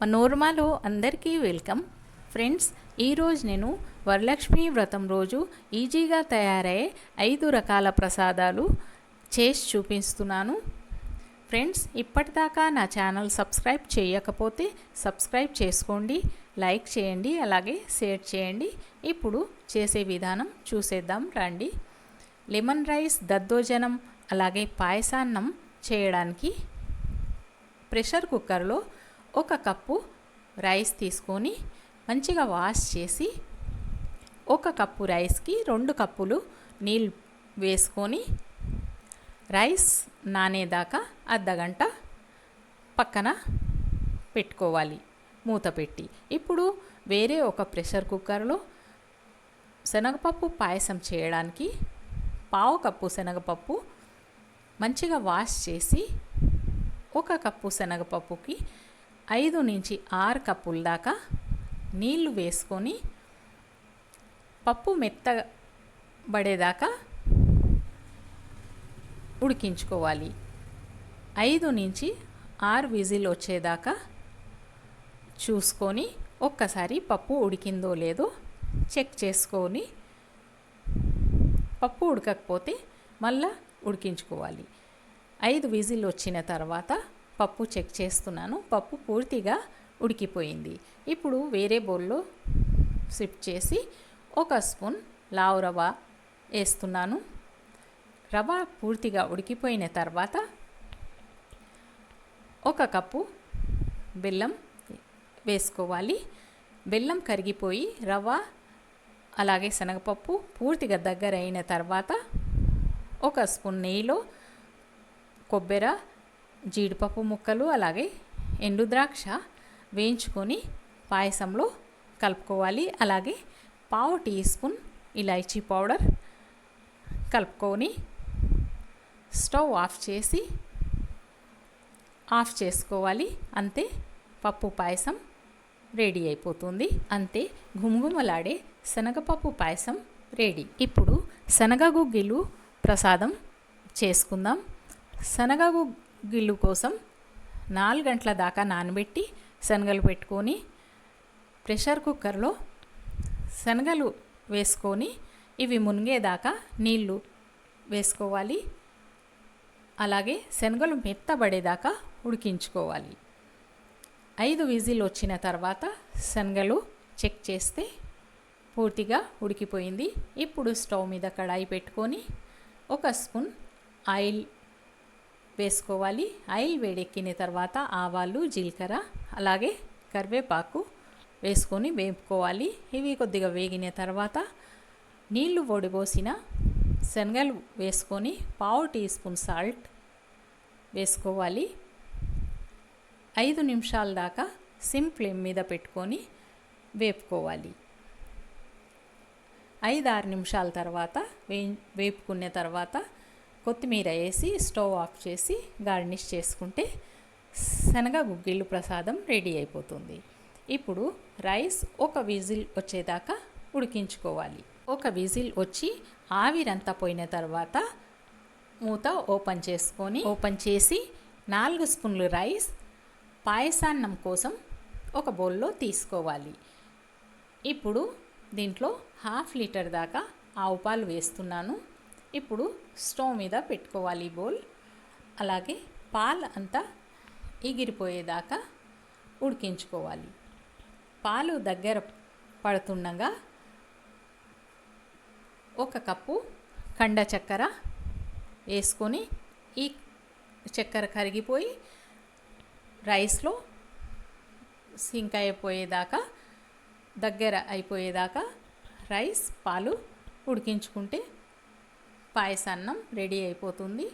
మనోర్మాలో అందరికీ welcome. Friends ఈరోజు నేను వరలక్ష్మి వ్రతం రోజు ఈజీగా తయారయ్యే ఐదు రకాల ప్రసాదాలు చేసి చూపిస్తున్నాను. ఫ్రెండ్స్ ఇప్పటిదాకా నా ఛానల్ సబ్స్క్రైబ్ చేయకపోతే సబ్స్క్రైబ్ చేసుకోండి లైక్ చేయండి అలాగే షేర్ చేయండి. ఇప్పుడు చేసే విధానం చూసేద్దాం రండి. లెమన్ రైస్ దద్దోజనం అలాగే పాయసాన్నం చేయడానికి ప్రెషర్ కుక్కర్లో ఒక కప్పు రైస్ తీసుకొని మంచిగా వాష్ చేసి ఒక కప్పు రైస్కి రెండు కప్పులు నీళ్ళు వేసుకొని రైస్ నానేదాకా అర్ధగంట పక్కన పెట్టుకోవాలి మూత పెట్టి. ఇప్పుడు వేరే ఒక ప్రెషర్ కుక్కర్లో శనగపప్పు పాయసం చేయడానికి పావు కప్పు శనగపప్పు మంచిగా వాష్ చేసి ఒక కప్పు శనగపప్పుకి ఐదు నుంచి ఆరు కప్పుల దాకా నీళ్ళు వేసుకొని పప్పు మెత్తబడేదాకా ఉడికించుకోవాలి. ఐదు నుంచి ఆరు విజిల్ వచ్చేదాకా చూసుకొని ఒక్కసారి పప్పు ఉడికిందో లేదో చెక్ చేసుకొని పప్పు ఉడకకపోతే మళ్ళా ఉడికించుకోవాలి. ఐదు విజిల్ వచ్చిన తర్వాత పప్పు చెక్ చేస్తున్నాను. పప్పు పూర్తిగా ఉడికిపోయింది. ఇప్పుడు వేరే బౌల్లో షిఫ్ట్ చేసి ఒక స్పూన్ లావు రవ్వ వేస్తున్నాను. రవ్వ పూర్తిగా ఉడికిపోయిన తర్వాత ఒక కప్పు బెల్లం వేసుకోవాలి. బెల్లం కరిగిపోయి రవ్వ అలాగే శనగపప్పు పూర్తిగా దగ్గర అయిన తర్వాత ఒక స్పూన్ నెయ్యిలో కొబ్బరి జీడిపప్పు ముక్కలు అలాగే ఎండు ద్రాక్ష వేయించుకొని పాయసంలో కలుపుకోవాలి. అలాగే పావు టీ స్పూన్ ఇలాచీ పౌడర్ కలుపుకొని స్టవ్ ఆఫ్ చేసి ఆఫ్ చేసుకోవాలి. అంతే పప్పు పాయసం రెడీ అయిపోతుంది. అంతే గుమగుమలాడే శనగపప్పు పాయసం రెడీ. ఇప్పుడు శనగ గుగ్గిలు ప్రసాదం చేసుకుందాం. శనగ గిల్లు కోసం నాలుగు గంటల దాకా నానబెట్టి శనగలు పెట్టుకొని ప్రెషర్ కుక్కర్లో శనగలు వేసుకొని ఇవి మునిగేదాకా నీళ్ళు వేసుకోవాలి. అలాగే శనగలు మెత్తబడేదాకా ఉడికించుకోవాలి. ఐదు విజిల్ వచ్చిన తర్వాత శనగలు చెక్ చేస్తే పూర్తిగా ఉడికిపోయింది. ఇప్పుడు స్టవ్ మీద కడాయి పెట్టుకొని ఒక స్పూన్ ఆయిల్ వేసుకోవాలి. ఆయిల్ వేడెక్కిన తర్వాత ఆవాలు జీలకర్ర అలాగే కరివేపాకు వేసుకొని వేపుకోవాలి. ఇవి కొద్దిగా వేగిన తర్వాత నీళ్ళు వడిపోసిన శనగలు వేసుకొని పావు టీ స్పూన్ సాల్ట్ వేసుకోవాలి. ఐదు నిమిషాల దాకా సిమ్ ఫ్లేమ్ మీద పెట్టుకొని వేపుకోవాలి. ఐదు ఆరు నిమిషాల తర్వాత వే వేపుకున్న తర్వాత కొత్తిమీర వేసి స్టవ్ ఆఫ్ చేసి గార్నిష్ చేసుకుంటే శనగ గుగ్గిళ్ళు ప్రసాదం రెడీ అయిపోతుంది. ఇప్పుడు రైస్ ఒక విజిల్ వచ్చేదాకా ఉడికించుకోవాలి. ఒక విజిల్ వచ్చి ఆవిరంతా పోయిన తర్వాత మూత ఓపెన్ చేసుకొని ఓపెన్ చేసి నాలుగు స్పూన్లు రైస్ పాయసాన్నం కోసం ఒక బౌల్లో తీసుకోవాలి. ఇప్పుడు దీంట్లో హాఫ్ లీటర్ దాకా ఆవు పాలు వేస్తున్నాను. ఇప్పుడు స్టవ్ మీద పెట్టుకోవాలి బౌల్. అలాగే పాలు అంతా ఎగిరిపోయేదాకా ఉడికించుకోవాలి. పాలు దగ్గర పడుతుండగా ఒక కప్పు కండ చక్కెర వేసుకొని ఈ చక్కెర కరిగిపోయి రైస్లో సింక్ అయిపోయేదాకా దగ్గర అయిపోయేదాకా రైస్ పాలు ఉడికించుకుంటే పాయసాన్నం రెడీ అయిపోతుంది.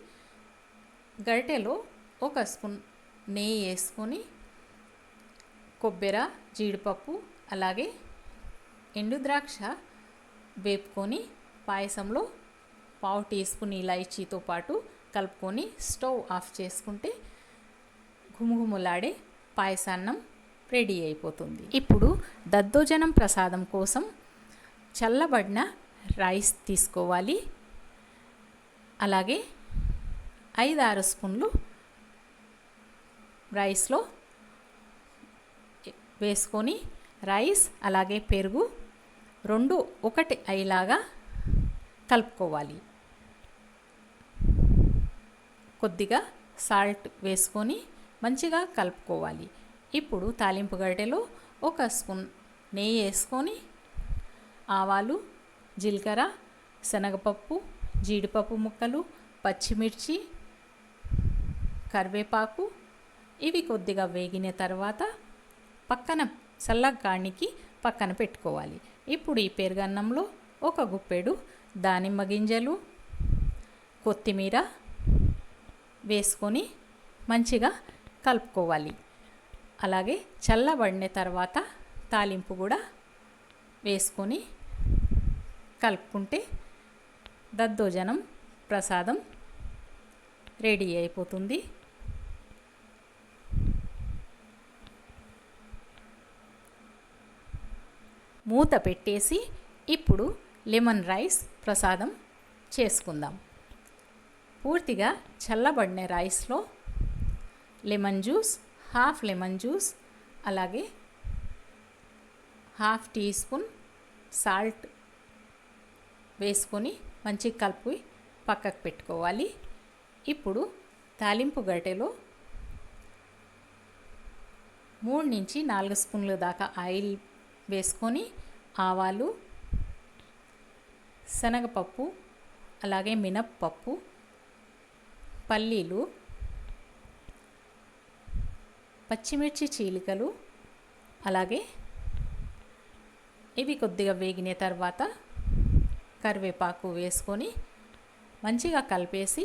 గరిటెలో ఒక స్పూన్ నెయ్యి వేసుకొని కొబ్బరి జీడిపప్పు అలాగే ఎండు ద్రాక్ష వేపుకొని పాయసంలో పావు టీ స్పూన్ ఇలాయచీతో పాటు కలుపుకొని స్టవ్ ఆఫ్ చేసుకుంటే ఘుమఘుమలాడే పాయసాన్నం రెడీ అయిపోతుంది. ఇప్పుడు దద్దోజనం ప్రసాదం కోసం చల్లబడిన రైస్ తీసుకోవాలి. అలాగే ఐదు ఆరు స్పూన్లు రైస్లో వేసుకొని రైస్ అలాగే పెరుగు రెండు ఒకటి అయ్యేలాగా కలుపుకోవాలి. కొద్దిగా సాల్ట్ వేసుకొని మంచిగా కలుపుకోవాలి. ఇప్పుడు తాలింపు గడ్డలో ఒక స్పూన్ నెయ్యి వేసుకొని ఆవాలు జీలకర్ర శనగపప్పు జీడిపప్పు ముక్కలు పచ్చిమిర్చి కరివేపాకు. ఇవి కొద్దిగా వేగిన తర్వాత పక్కన చల్లగానికి పక్కన పెట్టుకోవాలి. ఇప్పుడు ఈ పెరుగన్నంలో ఒక గుప్పెడు దానిమ్మ గింజలు కొత్తిమీర వేసుకొని మంచిగా కలుపుకోవాలి. అలాగే చల్లబడిన తర్వాత తాలింపు కూడా వేసుకొని కలుపుకుంటే దద్దోజనం ప్రసాదం రెడీ అయిపోతుంది. మూత పెట్టేసి ఇప్పుడు లెమన్ రైస్ ప్రసాదం చేసుకుందాం. పూర్తిగా చల్లబడిన రైస్లో lemon juice half lemon juice అలాగే హాఫ్ టీ స్పూన్ సాల్ట్ వేసుకొని మంచిగా కలిపి పక్కకు పెట్టుకోవాలి. ఇప్పుడు తాలింపు గరిటెలో మూడు నుంచి నాలుగు స్పూన్ల దాకా ఆయిల్ వేసుకొని ఆవాలు శనగపప్పు అలాగే మినప్పప్పు పల్లీలు పచ్చిమిర్చి చీలికలు అలాగే ఇవి కొద్దిగా వేగిన తర్వాత కరివేపాకు వేసుకొని మంచిగా కలిపేసి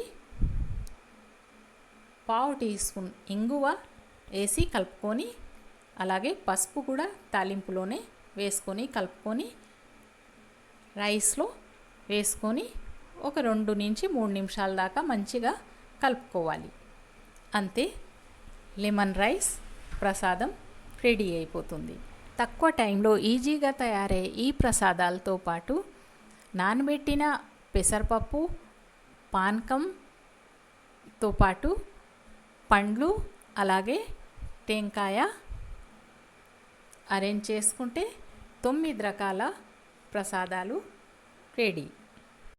పావు టీ స్పూన్ ఇంగువ వేసి కలుపుకొని అలాగే పసుపు కూడా తాలింపులోనే వేసుకొని కలుపుకొని రైస్లో వేసుకొని ఒక రెండు నుంచి మూడు నిమిషాల దాకా మంచిగా కలుపుకోవాలి. అంతే లెమన్ రైస్ ప్రసాదం రెడీ అయిపోతుంది. తక్కువ టైంలో ఈజీగా తయారయ్యే ఈ ప్రసాదాలతో పాటు నానబెట్టిన పెసరపప్పు పానకంతో పాటు పండ్లు అలాగే టెంకాయ అరేంజ్ చేసుకుంటే తొమ్మిది రకాల ప్రసాదాలు రెడీ